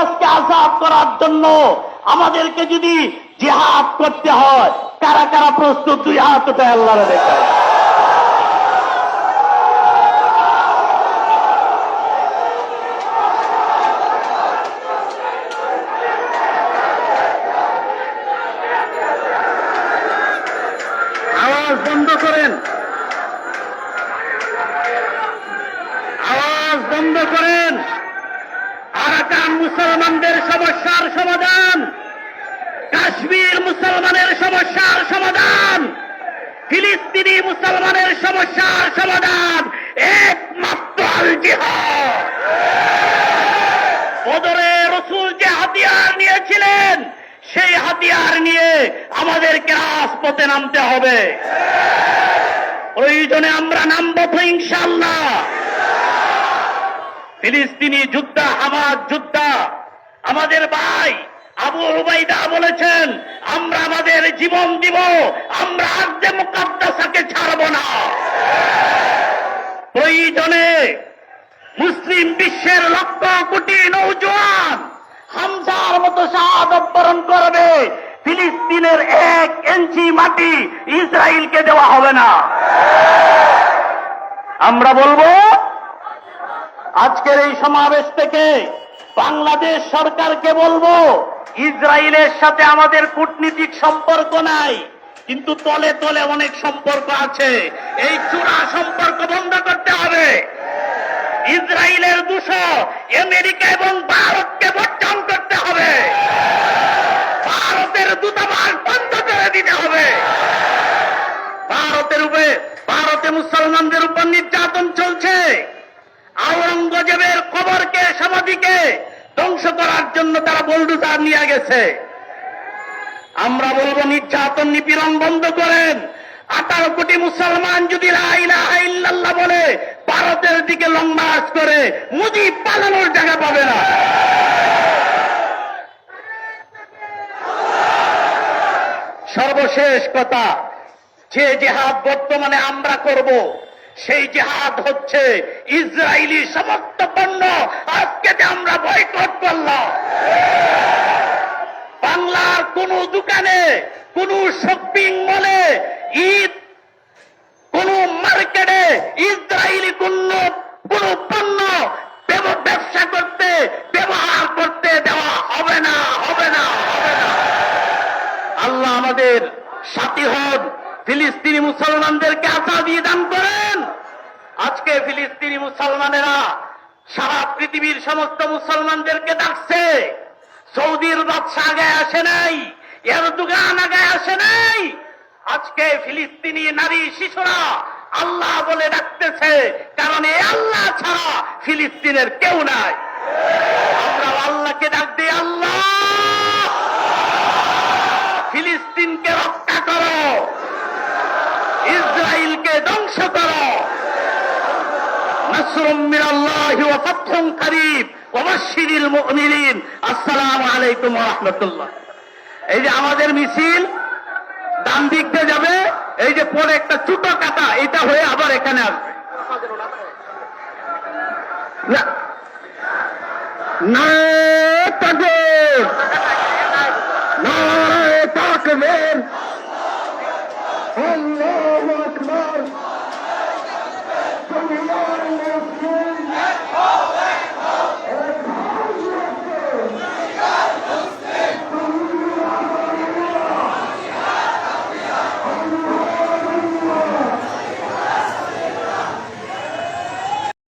আজকে আজাদ করার জন্য আমাদেরকে যদি জিহাদ করতে হয়, কারা কারা প্রস্তুত দুই হাত আওয়াজ বন্ধ করেন। আওয়াজ বন্ধ করেন। মুসলমানদের সমস্যার সমাধান। কাশ্মীর মুসলমানের সমস্যার সমাধান। ফিলিস্তিনি মুসলমানের সমস্যার সমাধান। একমাত্র আল রসুল যে হাতিয়ার নিয়েছিলেন, সেই হাতিয়ার নিয়ে আমাদেরকে রাজপথে নামতে হবে। প্রয়োজনে আমরা নামবো ফিলিস্তিনি যুদ্ধা, হামাদ যুদ্ধা, আমাদের ভাই আবু উবাইদা বলেছেন, আমরা আমাদের জীবন দিব, আমরা আর্দে মুকাদ্দাসাকে ছাড়ব না। প্রয়োজনে মুসলিম বিশ্বের লক্ষ কোটি নৌজওয়ান হামজার মতো শাহাদত বরণ করবে, ফিলিস্তিনের এক ইঞ্চি মাটি ইসরায়েলকে দেওয়া হবে না। আমরা বলব আজকের এই সমাবেশ থেকে বাংলাদেশ সরকারকে বলব, ইসরায়েলের সাথে আমাদের কূটনীতিক সম্পর্ক নাই, কিন্তু তলে তলে অনেক সম্পর্ক আছে। এই চূড়া সম্পর্ক বন্ধ করতে হবে। ইসরায়েলের দুশো, আমেরিকা এবং ভারতকে বর্জন করতে হবে। ভারতের দূতাবাস বন্ধ করে দিতে হবে। ভারতের উপরে, ভারতে মুসলমানদের উপর নির্যাতন চলছে। আওরঙ্গজেবের কবরকে, সমাধিকে ধ্বংস করার জন্য তারা বল্ডুজার নিয়ে গেছে। আমরা বলব নির্যাতন নিপীড়ন বন্ধ করেন। আঠারো কোটি মুসলমান যদি বলে, ভারতের দিকে লং মার্চ করে মুজিব পালানোর জায়গা পাবে না। সর্বশেষ কথা, যে জেহাদ বর্তমানে আমরা করব সেই জেহাদ হচ্ছে ইসরায়েলি সমস্ত পণ্য। আজকে যে আমরা বয়কট করলাম, বাংলার কোন দোকানে, কোন শপিং মলে ঈদ, কোন মার্কেটে ইসরায়েলি কোন কোন পণ্য ব্যবসা করতে, ব্যবহার করতে দেওয়া হবে না হবে না হবে না। আল্লাহ আমাদের সাথী হন, ফিলিস্তিনি মুসলমানদেরকে দান করেন আজকে ফিলিস্তিনি মুসলমানেরা? সারা পৃথিবীর সমস্ত মুসলমানদেরকে ডাকছে। সৌদির বাদশা আগে আসে নাই, এরদুগান আগে আসে নাই। আজকে ফিলিস্তিনি নারী শিশুরা আল্লাহ বলে ডাকতেছে, কারণ এ আল্লাহ ছাড়া ফিলিস্তিনের কেউ নাই। আমরা আল্লাহকে ডাক দিই আল্লাহ ফিলিস্তিনকে রক্ষা করো ইসরায়েলকে ধ্বংস করো নাসরুম মিনাল্লাহি ওয়া ফাতহুন করিব ওয়া বাশশিরিল মুমিনিন আমাদের মিছিল, ডান দিক দিয়ে যাবে, এই যে পরে একটা ছোট কাটা, এটা হয়ে আবার এখানে আসবে। না। না